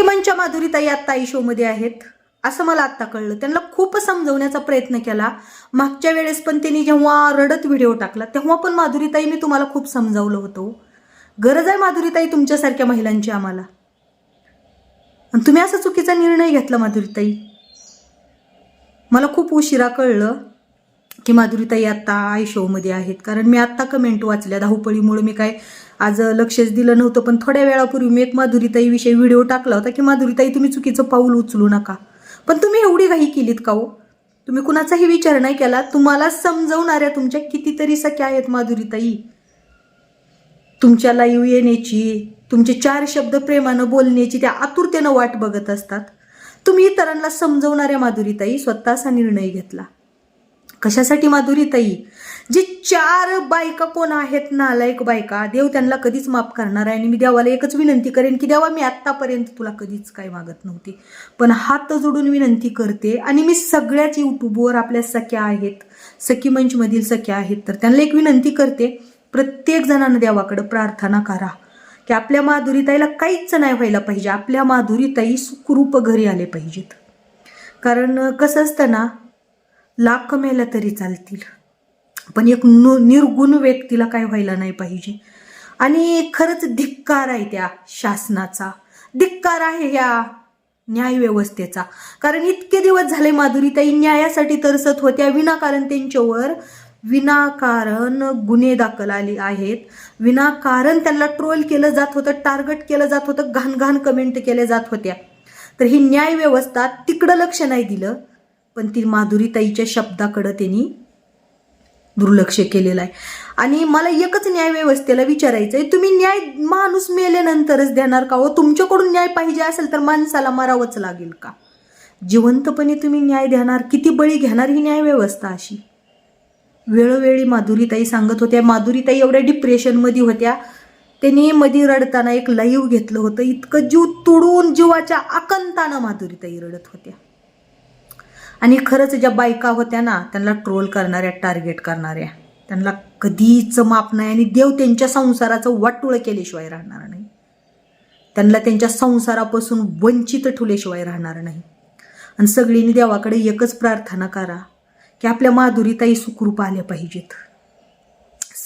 सख्यमनच्या माधुरीताई आत्ता आई शोमध्ये आहेत. असं मला आत्ता कळलं. त्यांना खूप समजवण्याचा प्रयत्न केला. मागच्या वेळेस पण त्यांनी जेव्हा रडत व्हिडिओ टाकला तेव्हा पण माधुरीताई मी तुम्हाला खूप समजावलं होतं. गरज आहे माधुरीताई तुमच्यासारख्या महिलांची आम्हाला. आणि तुम्ही असा चुकीचा निर्णय घेतला माधुरीताई मला खूप उशिरा कळलं की माधुरीताई आत्ता आय शोमध्ये आहेत. कारण मी आत्ता कमेंट वाचल्या. धावपळीमुळे मी काय आज लक्षच दिलं नव्हतं पण थोड्या वेळापूर्वी मी एक माधुरीताईविषयी व्हिडिओ टाकला होता की माधुरीताई तुम्ही चुकीचं पाऊल उचलू नका. पण तुम्ही एवढी घाई केलीत का हो? तुम्ही कुणाचाही विचार नाही केला. तुम्हाला समजवणाऱ्या तुमच्या कितीतरी सख्या आहेत माधुरीताई. तुमच्या लाईव्ह येण्याची तुमचे चार शब्द प्रेमानं बोलण्याची त्या आतुरतेनं वाट बघत असतात. तुम्ही इतरांना समजवणाऱ्या माधुरीताई स्वतःचा निर्णय घेतला. कशासाठी माधुरीताई जी चार बायका कोण आहेत नालायक बायका देव त्यांना कधीच माफ करणार आहे. आणि मी देवाला एकच विनंती करेन की देवा मी आत्तापर्यंत तुला कधीच काय मागत नव्हती. पण हात जोडून विनंती करते. आणि मी सगळ्याच यूट्यूबवर आपल्या सख्या आहेत. सखी मंचमधील सख्या आहेत. तर त्यांना एक विनंती करते प्रत्येक जणांना देवाकडं प्रार्थना करा. की आपल्या माधुरीताईला काहीच नाही व्हायला पाहिजे. आपल्या माधुरीताई सुखरूप घरी आले पाहिजेत. कारण कसं असतं ना लाख कमायला तरी चालतील. पण एक नु निर्गुण व्यक्तीला काय व्हायला नाही पाहिजे. आणि खरंच धिक्कार आहे त्या शासनाचा. धिक्कार आहे ह्या न्यायव्यवस्थेचा कारण इतके दिवस झाले माधुरीताई न्यायासाठी तरसत होत्या. विनाकारण त्यांच्यावर विनाकारण गुन्हे दाखल आले आहेत. विनाकारण त्यांना ट्रोल केलं जात होतं टार्गेट केलं जात होतं घाणघाण कमेंट केल्या जात होत्या. तर ही न्यायव्यवस्था तिकडं लक्ष नाही दिलं. पण ती माधुरीताईच्या शब्दाकडं त्यांनी दुर्लक्ष केलेलं आहे. आणि मला एकच न्यायव्यवस्थेला विचारायचं आहे तुम्ही न्याय माणूस मेल्यानंतरच देणार का हो? तुमच्याकडून न्याय पाहिजे असेल तर माणसाला मारावंच लागेल का? जिवंतपणे तुम्ही न्याय देणार किती बळी घेणार ही न्यायव्यवस्था अशी? वेळोवेळी माधुरीताई सांगत होत्या माधुरीताई एवढ्या डिप्रेशनमध्ये होत्या. त्यांनी मध्ये रडताना एक लाईव्ह घेतलं होतं इतकं जीव तुडून जीवाच्या आकंतानं माधुरीताई रडत होत्या. आणि खरंच ज्या बायका होत्या ना त्यांना ट्रोल करणाऱ्या टार्गेट करणाऱ्या त्यांना कधीच माप नाही आणि देव त्यांच्या संसाराचं वाटुळं केल्याशिवाय राहणार नाही. त्यांना त्यांच्या संसारापासून वंचित ठेवल्याशिवाय राहणार नाही. आणि सगळींनी देवाकडे एकच प्रार्थना करा की आपल्या माधुरीताई सुखरूप आल्या पाहिजेत.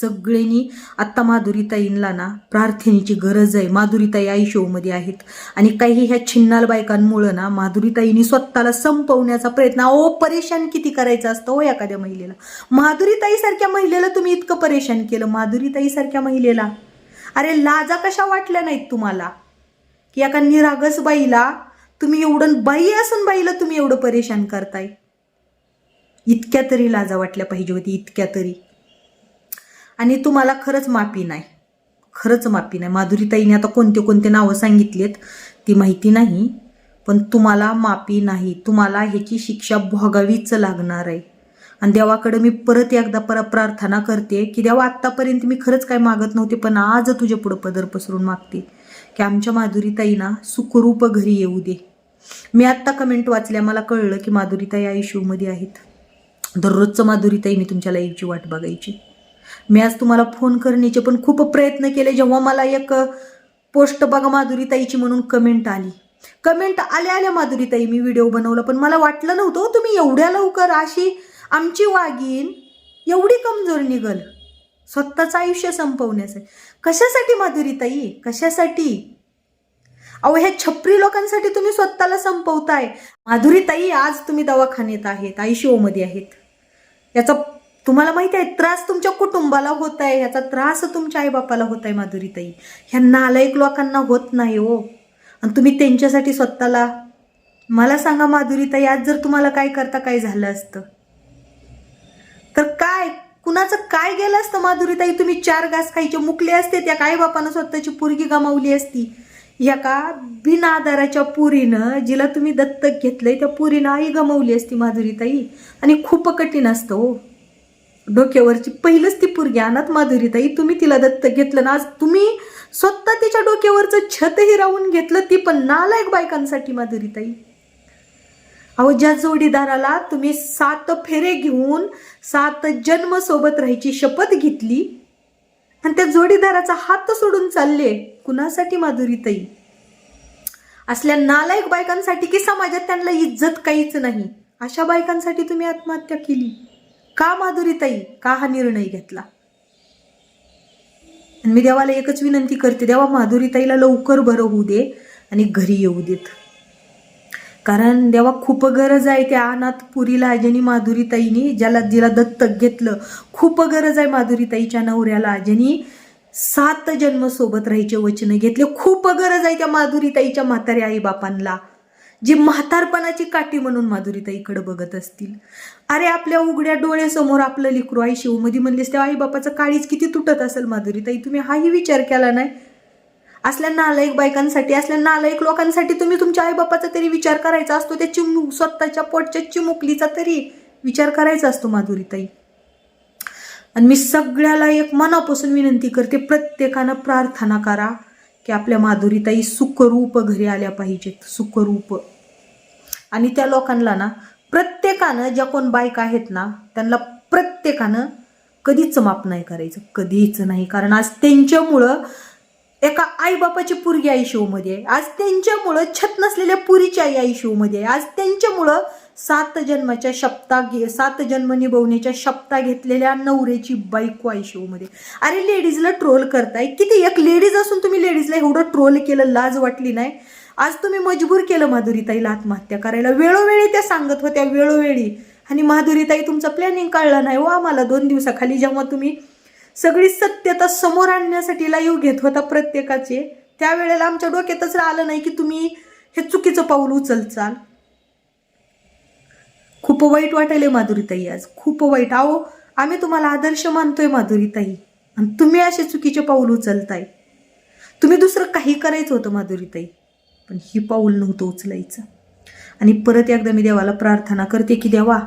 सगळ्यांनी आत्ता माधुरीताईंना ना प्रार्थनेची गरज आहे. माधुरीताई आई शोमध्ये आहेत. आणि काही ह्या छिन्नाल बायकांमुळं ना माधुरीताईंनी स्वतःला संपवण्याचा प्रयत्न ओ परेशान किती करायचं असतं हो एखाद्या महिलेला? माधुरीताईसारख्या महिलेला तुम्ही इतकं परेशान केलं? माधुरीताईसारख्या महिलेला? अरे लाजा कशा वाटल्या नाहीत तुम्हाला? की एका निरागस बाईला तुम्ही एवढं बाई असून बाईला तुम्ही एवढं परेशान करताय? इतक्या तरी लाजा वाटल्या पाहिजे होती इतक्या तरी. आणि तुम्हाला खरंच माफी नाही. खरंच माफी नाही. माधुरीताईने आता कोणते कोणते नावं सांगितलेत ती माहिती नाही. पण तुम्हाला माफी नाही. तुम्हाला ह्याची शिक्षा भोगावीच लागणार आहे. आणि देवाकडे मी परत एकदा पर प्रार्थना करते की देवा आत्तापर्यंत मी खरंच काय मागत नव्हते पण आज तुझ्या पुढं पदर पसरून मागते. की आमच्या माधुरीताईना सुखरूप घरी येऊ दे. मी आत्ता कमेंट वाचल्या. मला कळलं की माधुरीताई या इश्यूमध्ये आहेत. दररोजचं माधुरीताई मी तुमच्या लाईव्हची वाट बघायची. मी आज तुम्हाला फोन करण्याचे पण खूप प्रयत्न केले जेव्हा मला एक पोस्ट बघा माधुरीताईची म्हणून कमेंट आली. कमेंट आल्या आल्या माधुरीताई मी व्हिडिओ बनवला पण मला वाटलं नव्हतं तुम्ही एवढ्या लवकर अशी आमची वागीन एवढी कमजोर निघल. स्वतःचं आयुष्य संपवण्यासाठी कशासाठी माधुरीताई? कशासाठी? अहो ह्या छपरी लोकांसाठी तुम्ही स्वतःला संपवताय. माधुरीताई आज तुम्ही दवाखान्यात आहेत आयशीओमध्ये आहेत. याचा तुम्हाला माहिती आहे त्रास तुमच्या कुटुंबाला होत आहे ह्याचा त्रास तुमच्या आईबापाला होत आहे माधुरीताई. ह्या नालायक लोकांना होत नाही हो. आणि तुम्ही त्यांच्यासाठी स्वतःला मला सांगा माधुरीताई आज जर तुम्हाला काय करता काय झालं असतं? तर काय कुणाचं काय गेलं असतं माधुरीताई? तुम्ही चार घास खायचे मुकले असते त्या काय बापानं स्वतःची पुरगी गमावली असती. या का बिना आधाराच्या पुरीनं जिला तुम्ही दत्तक घेतलंय त्या पुरीनं आई गमावली असती माधुरीताई. आणि खूप कठीण असतं हो. डोक्यावरची पहिलंच ती पुरगी अनाथ माधुरीताई तुम्ही तिला दत्त घेतलं ना आज तुम्ही स्वतः तिच्या डोक्यावरचं छतही राहून घेतलं ती पण नालायक बायकांसाठी माधुरीताई. अहो ज्या जोडीदाराला तुम्ही सात फेरे घेऊन सात जन्म सोबत राहायची शपथ घेतली आणि त्या जोडीदाराचा हात सोडून चालले कुणासाठी माधुरीताई? असल्या नालायक बायकांसाठी की समाजात त्यांना इज्जत काहीच नाही अशा बायकांसाठी तुम्ही आत्महत्या केली? का माधुरीताई का हा निर्णय घेतला? आणि मी देवाला एकच विनंती करते देवा माधुरीताईला लवकर बरं होऊ दे आणि घरी येऊ देत. कारण देवा खूप गरज आहे त्या अनाथ पुरीला आजनी माधुरीताईनी ज्याला जिला दत्तक घेतलं खूप गरज आहे माधुरीताईच्या नवऱ्याला आजनी. सात जन्म सोबत राहायचे वचन घेतले खूप गरज आहे त्या माधुरीताईच्या म्हाताऱ्या आई बापांना. जी म्हातारपणाची काठी म्हणून माधुरीताईकडे बघत असतील. अरे आपल्या उघड्या डोळ्यासमोर आपलं लिकरू आई शिवमध्ये म्हणलीस त्या आई बापाचं काळीच किती तुटत असेल माधुरीताई तुम्ही हाही विचार केला नाही? असल्या नालायक बायकांसाठी असल्या नालायक लोकांसाठी तुम्ही तुमच्या आईबापाचा तरी विचार करायचा असतो. त्या चिमू स्वतःच्या पोटच्या चिमुकलीचा तरी विचार करायचा असतो माधुरीताई आणि मी सगळ्याला एक मनापासून विनंती करते प्रत्येकानं प्रार्थना करा की आपल्या माधुरीताई सुखरूप घरी आल्या पाहिजेत. सुखरूप. आणि त्या लोकांना ना प्रत्येकानं ज्या कोण बायका आहेत ना त्यांना प्रत्येकानं कधीच माप नाही करायचं कधीच नाही. कारण आज त्यांच्यामुळं एका आईबापाची पुरगी आई शोमध्ये आहे. आज त्यांच्यामुळं छत नसलेल्या पुरीची आई आई शोमध्ये आहे. आज त्यांच्यामुळं सात जन्माच्या शपथा घे सात जन्म निभवण्याच्या शपथा घेतलेल्या नवऱ्याची बायको आई शोमध्ये अरे लेडीजला ट्रोल करताय. किती एक लेडीज असून तुम्ही लेडीजला एवढं ट्रोल केलं लाज वाटली नाही? आज तुम्ही मजबूर केलं माधुरीताईला आत्महत्या करायला. वेळोवेळी त्या सांगत होत्या वेळोवेळी. आणि माधुरीताई तुमचं प्लॅनिंग कळलं नाही हो आम्हाला. दोन दिवसाखाली जेव्हा तुम्ही सगळी सत्यता समोर आणण्यासाठी लाईव्ह घेत होता प्रत्येकाचे त्यावेळेला आमच्या डोक्यातच आलं नाही की तुम्ही हे चुकीचं पाऊल उचलचाल. खूप वाईट वाटायलंय माधुरीताई आज. खूप वाईट. आहो आम्ही तुम्हाला आदर्श मानतोय माधुरीताई. आणि तुम्ही असे चुकीचे पाऊल उचलताय. तुम्ही दुसरं काही करायचं होतं माधुरीताई. पण ही पाऊल नव्हतं उचलायचं. आणि परत एकदा मी देवाला प्रार्थना करते की देवा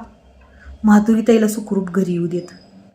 माधुरीताईला सुखरूप घरी येऊ देत.